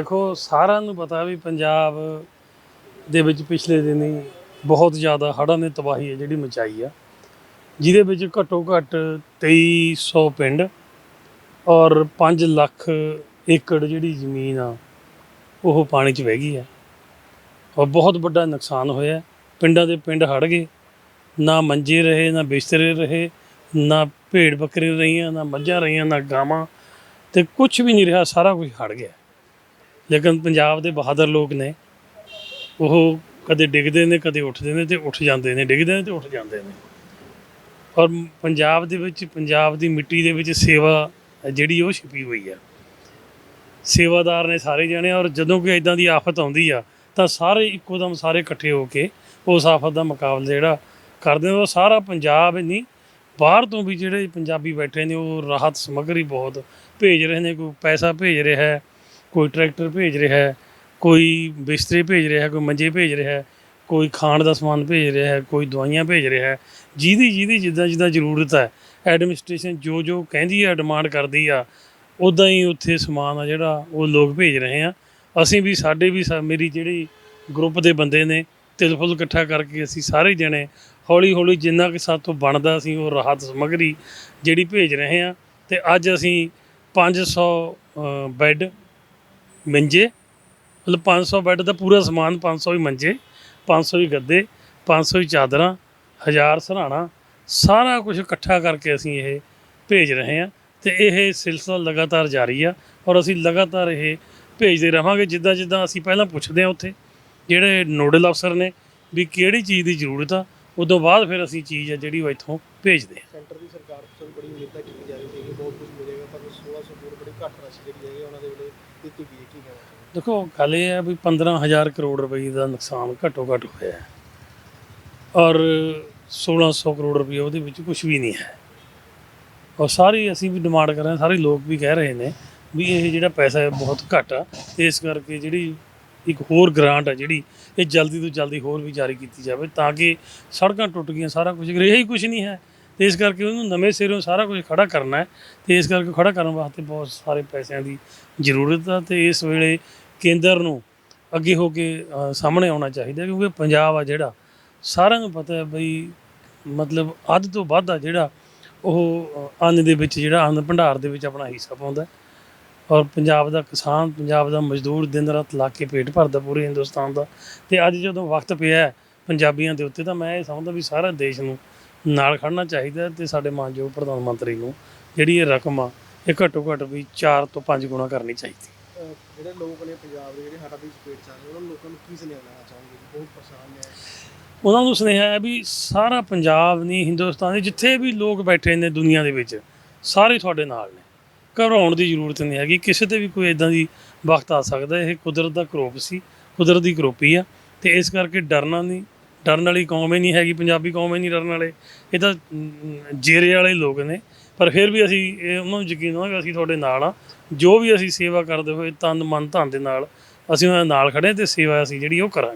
ਦੇਖੋ, ਸਾਰਿਆਂ ਨੂੰ ਪਤਾ ਵੀ ਪੰਜਾਬ ਦੇ ਵਿੱਚ ਪਿਛਲੇ ਦਿਨੀ ਬਹੁਤ ਜ਼ਿਆਦਾ ਹੜ੍ਹਾਂ ਨੇ ਤਬਾਹੀ ਹੈ ਜਿਹੜੀ ਮਚਾਈ ਆ। ਜਿਹਦੇ ਵਿੱਚ ਘੱਟੋ ਘੱਟ 2300 ਪਿੰਡ ਔਰ 5 ਲੱਖ ਏਕੜ ਜਿਹੜੀ ਜ਼ਮੀਨ ਆ, ਉਹ ਪਾਣੀ 'ਚ ਵਹਿ ਗਈ ਆ ਔਰ ਬਹੁਤ ਵੱਡਾ ਨੁਕਸਾਨ ਹੋਇਆ ਪਿੰਡਾਂ ਦੇ ਪਿੰਡ ਹੜ ਗਏ। ਨਾ ਮੰਜੇ ਰਹੇ, ਨਾ ਬਿਸਤਰੇ ਰਹੇ, ਨਾ ਭੇਡ ਬੱਕਰੇ ਰਹੀਆਂ, ਨਾ ਮੱਝਾਂ ਰਹੀਆਂ, ਨਾ ਗਾਵਾਂ ਤੇ ਕੁਝ ਵੀ ਨਹੀਂ ਰਿਹਾ, ਸਾਰਾ ਕੁਝ ਹੜ ਗਿਆ। ਲੇਕਿਨ ਪੰਜਾਬ ਦੇ ਬਹਾਦਰ ਲੋਕ ਨੇ, ਉਹ ਕਦੇ ਡਿੱਗਦੇ ਨੇ, ਕਦੇ ਉੱਠਦੇ ਨੇ ਤੇ ਉੱਠ ਜਾਂਦੇ ਨੇ, ਡਿੱਗਦੇ ਨੇ ਤੇ ਉੱਠ ਜਾਂਦੇ ਨੇ। ਔਰ ਪੰਜਾਬ ਦੇ ਵਿੱਚ, ਪੰਜਾਬ ਦੀ ਮਿੱਟੀ ਦੇ ਵਿੱਚ ਸੇਵਾ ਜਿਹੜੀ ਉਹ ਛਿਪੀ ਹੋਈ ਆ। ਸੇਵਾਦਾਰ ਨੇ ਸਾਰੇ ਜਣੇ, ਔਰ ਜਦੋਂ ਕੋਈ ਇਦਾਂ ਦੀ ਆਫਤ ਆਉਂਦੀ ਆ, ਤਾਂ ਸਾਰੇ ਇੱਕੋ ਦਮ ਸਾਰੇ ਇਕੱਠੇ ਹੋ ਕੇ ਉਸ ਆਫਤ ਦਾ ਮੁਕਾਬਲਾ ਜਿਹੜਾ ਕਰਦੇ ਨੇ, ਉਹ ਸਾਰਾ ਪੰਜਾਬ ਹੀ ਨਹੀਂ ਬਾਹਰ ਤੋਂ ਵੀ ਜਿਹੜੇ ਪੰਜਾਬੀ ਬੈਠੇ ਨੇ, ਉਹ ਰਾਹਤ ਸਮੱਗਰੀ ਬਹੁਤ ਭੇਜ ਰਹੇ ਨੇ, ਕੋਈ ਪੈਸਾ ਭੇਜ ਰਿਹਾ ਹੈ ਕੋਈ ਟਰੈਕਟਰ ਭੇਜ ਰਿਹਾ ਹੈ ਕੋਈ ਬਿਸਤਰੇ ਭੇਜ ਰਿਹਾ ਹੈ ਕੋਈ ਮੰਜੇ ਭੇਜ ਰਿਹਾ ਹੈ ਕੋਈ ਖਾਣ ਦਾ ਸਮਾਨ ਭੇਜ ਰਿਹਾ ਹੈ ਕੋਈ ਦਵਾਈਆਂ ਭੇਜ ਰਿਹਾ ਹੈ ਜਿਹਦੀ ਜਿਹਦੀ ਜਿੱਦਾਂ ਜਿੱਦਾਂ ਜ਼ਰੂਰਤ ਹੈ ਐਡਮਿਨਿਸਟ੍ਰੇਸ਼ਨ ਜੋ ਜੋ ਕਹਿੰਦੀ ਆ ਡਿਮਾਂਡ ਕਰਦੀ ਆ ਉਦਾਂ ਹੀ ਉੱਥੇ ਸਮਾਨ ਆ ਜਿਹੜਾ ਉਹ ਲੋਕ ਭੇਜ ਰਹੇ ਆ। ਅਸੀਂ ਵੀ ਸਾਡੇ ਵੀ ਸਾ- ਮੇਰੀ ਜਿਹੜੀ ਗਰੁੱਪ ਦੇ ਬੰਦੇ ਨੇ ਤਿਲ ਫੁੱਲ ਇਕੱਠਾ ਕਰਕੇ ਅਸੀਂ ਸਾਰੇ ਜਣੇ ਹੌਲੀ ਹੌਲੀ ਜਿੰਨਾ ਕਿ ਸਾਤੋਂ ਬਣਦਾ ਅਸੀਂ ਉਹ ਰਾਹਤ ਸਮੱਗਰੀ ਜਿਹੜੀ ਭੇਜ ਰਹੇ ਆ ਤੇ ਅੱਜ ਅਸੀਂ 500 ਅ, ਬੈੱਡ ਮੰਜੇ, ਮਤਲਬ 500 ਬੈੱਡ ਦਾ ਪੂਰਾ ਸਮਾਨ 500 ਹੀ ਮੰਜੇ 500 ਹੀ ਗੱਦੇ 500 ਹੀ ਚਾਦਰਾਂ, ਹਜ਼ਾਰ ਸਰਾਣਾ, ਸਾਰਾ ਕੁਝ ਇਕੱਠਾ ਕਰਕੇ ਅਸੀਂ ਇਹ ਭੇਜ ਰਹੇ ਹਾਂ ਤੇ ਇਹ ਸਿਲਸਿਲਾ ਲਗਾਤਾਰ ਜਾਰੀ ਆ ਔਰ ਅਸੀਂ ਲਗਾਤਾਰ ਇਹ ਭੇਜਦੇ ਰਹਾਂਗੇ ਜਿੱਦਾਂ ਜਿੱਦਾਂ ਅਸੀਂ ਪਹਿਲਾਂ ਪੁੱਛਦੇ ਹਾਂ ਉੱਥੇ, ਜਿਹੜੇ ਨੋਡਲ ਅਫਸਰ ਨੇ ਵੀ ਕਿਹੜੀ ਚੀਜ਼ ਦੀ ਜ਼ਰੂਰਤ ਆ ਉਦੋਂ ਬਾਅਦ ਫਿਰ ਅਸੀਂ ਚੀਜ਼ ਆ ਜਿਹੜੀ ਉਹ ਇੱਥੋਂ ਭੇਜਦੇ ਹਾਂ। ਸੈਂਟਰ ਦੀ ਸਰਕਾਰ ਤੋਂ ਬੜੀ ਉਮੀਦਾਂ ਕੀਤੀ ਜਾ ਰਹੀ ਸੀ ਕਿ ਬਹੁਤ ਕੁਝ ਮਿਲੇਗਾ ਪਰ 1600 ਕਰੋੜ ਬੜੀ ਘੱਟ ਰਾਸ਼ੀ ਜਿਹੜੀ ਹੈਗੀ ਉਹਨਾਂ ਦੇ ਵੇਲੇ ਦਿੱਤੀ ਗਈ ਹੈ ਕੀ ਕਹਿਣਾ ਦੇਖੋ ਗੱਲ ਇਹ ਹੈ ਵੀ 15000 ਕਰੋੜ ਰੁਪਏ ਦਾ ਨੁਕਸਾਨ ਘੱਟੋ ਘੱਟ ਹੋਇਆ ਹੈ। ਔਰ 1600 ਕਰੋੜ ਰੁਪਏ ਉਹਦੇ ਵਿੱਚ ਕੁਝ ਵੀ ਨਹੀਂ ਹੈ। ਔਰ ਸਾਰੀ ਅਸੀਂ ਵੀ ਡਿਮਾਂਡ ਕਰ ਰਹੇ ਹਾਂ ਸਾਰੇ ਲੋਕ ਵੀ ਕਹਿ ਰਹੇ ਨੇ ਵੀ ਇਹ ਜਿਹੜਾ ਪੈਸਾ ਹੈ ਬਹੁਤ ਘੱਟ ਆ ਤੇ ਇਸ ਕਰਕੇ ਜਿਹੜੀ ਇੱਕ ਹੋਰ ਗ੍ਰਾਂਟ ਹੈ ਜਿਹੜੀ ਇਹ ਜਲਦੀ ਤੋਂ ਜਲਦੀ ਹੋਰ ਵੀ ਜਾਰੀ ਕੀਤੀ ਜਾਵੇ ਤਾਂ ਕਿ ਸੜਕਾਂ ਟੁੱਟ ਗਈਆਂ ਸਾਰਾ ਕੁਝ ਰਿਹਾ ਹੀ ਕੁਝ ਨਹੀਂ ਹੈ ਤੇ ਇਸ ਕਰਕੇ ਉਹਨੂੰ ਨਵੇਂ ਸਿਰੋਂ ਸਾਰਾ ਕੁਝ ਖੜਾ ਕਰਨਾ ਹੈ ਤੇ ਇਸ ਕਰਕੇ ਖੜਾ ਕਰਨ ਵਾਸਤੇ ਬਹੁਤ ਸਾਰੇ ਪੈਸਿਆਂ ਦੀ ਜ਼ਰੂਰਤ ਆ ਤੇ ਇਸ ਵੇਲੇ ਕੇਂਦਰ ਨੂੰ ਅੱਗੇ ਹੋ ਕੇ ਅ, ਸਾਹਮਣੇ ਆਉਣਾ ਚਾਹੀਦਾ ਕਿਉਂਕਿ ਪੰਜਾਬ ਆ ਜਿਹੜਾ ਸਾਰਿਆਂ ਨੂੰ ਪਤਾ ਹੈ ਬਈ ਮਤਲਬ ਅੱਧ ਤੋਂ ਵੱਧ ਆ ਜਿਹੜਾ ਉਹ ਅ, ਅੰਨ ਦੇ ਵਿੱਚ ਜਿਹੜਾ ਅੰਨ ਭੰਡਾਰ ਦੇ ਵਿੱਚ ਆਪਣਾ ਹਿੱਸਾ ਪਾਉਂਦਾ ਹੈ। ਔਰ ਪੰਜਾਬ ਦਾ ਕਿਸਾਨ ਪੰਜਾਬ ਦਾ ਮਜ਼ਦੂਰ ਦਿਨ ਰਾਤ ਲਾ ਕੇ ਪੇਟ ਭਰਦਾ ਪੂਰੇ ਹਿੰਦੁਸਤਾਨ ਦਾ। ਤੇ ਅੱਜ ਜਦੋਂ ਵਕਤ ਪਿਆ ਪੰਜਾਬੀਆਂ ਦੇ ਉੱਤੇ ਤਾਂ ਮੈਂ ਇਹ ਸਮਝਦਾ ਵੀ ਸਾਰਾ ਦੇਸ਼ ਨੂੰ ਨਾਲ ਖੜਨਾ ਚਾਹੀਦਾ ਤੇ ਸਾਡੇ ਮਾਨਯੋਗ ਪ੍ਰਧਾਨ ਮੰਤਰੀ ਨੂੰ ਜਿਹੜੀ ਇਹ ਰਕਮ ਆ ਇਹ ਘੱਟੋ ਘੱਟ ਵੀ 4 ਤੋਂ 5 ਗੁਣਾ ਕਰਨੀ ਚਾਹੀਦੀ। ਜਿਹੜੇ ਲੋਕ ਨੇ ਪੰਜਾਬ ਦੇ ਜਿਹੜੇ ਹੜ੍ਹਾਂ ਦੀ ਚਪੇਟ ਚ ਆ ਰਹੇ ਉਹਨਾਂ ਨੂੰ ਲੋਕਾਂ ਨੂੰ ਕੀ ਸੁਨੇਹਾ ਦੇਣਾ ਚਾਹੋਗੇ? ਜੀ ਬਹੁਤ ਪਰੇਸ਼ਾਨ ਨੇ। ਉਹਨਾਂ ਨੂੰ ਸੁਨੇਹਾ ਹੈ ਵੀ ਸਾਰਾ ਪੰਜਾਬ ਨਹੀਂ ਹਿੰਦੁਸਤਾਨ ਦੇ ਜਿੱਥੇ ਵੀ ਲੋਕ ਬੈਠੇ ਨੇ ਦੁਨੀਆ ਦੇ ਵਿੱਚ ਸਾਰੇ ਤੁਹਾਡੇ ਨਾਲ ਨੇ। ਘਬਰਾਉਣ ਦੀ ਜ਼ਰੂਰਤ ਨਹੀਂ ਹੈਗੀ। ਕਿਸੇ ਤੇ ਵੀ ਕੋਈ ਇਦਾਂ ਦੀ ਵਕਤ ਆ ਸਕਦਾ। ਇਹ ਕੁਦਰਤ ਦਾ ਕਰੋਪ ਸੀ। ਕੁਦਰਤ ਦੀ ਕਰੋਪੀ ਆ। ਤੇ ਇਸ ਕਰਕੇ ਡਰਨਾ ਨਹੀਂ ਡਰਨ ਵਾਲੀ ਕੌਮ ਹੀ ਨਹੀਂ ਹੈਗੀ। ਪੰਜਾਬੀ ਕੌਮ ਹੀ ਨਹੀਂ ਡਰਨ ਵਾਲੇ। ਇਹ ਤਾਂ ਜੇਰੇ ਵਾਲੇ ਲੋਕ ਨੇ। ਪਰ ਫਿਰ ਵੀ ਅਸੀਂ ਇਹ, ਉਹਨਾਂ ਨੂੰ ਯਕੀਨ ਹੋਣਾ ਅਸੀਂ ਤੁਹਾਡੇ ਨਾਲ ਆ। ਜੋ ਵੀ ਅਸੀਂ ਸੇਵਾ ਕਰਦੇ ਹੋਏ ਤਨ ਮਨ ਧਨ ਦੇ ਨਾਲ ਅਸੀਂ ਉਹਨਾਂ ਨਾਲ ਖੜੇ ਤੇ ਸੇਵਾ ਅਸੀਂ ਜਿਹੜੀ ਉਹ ਕਰਾਂਗੇ।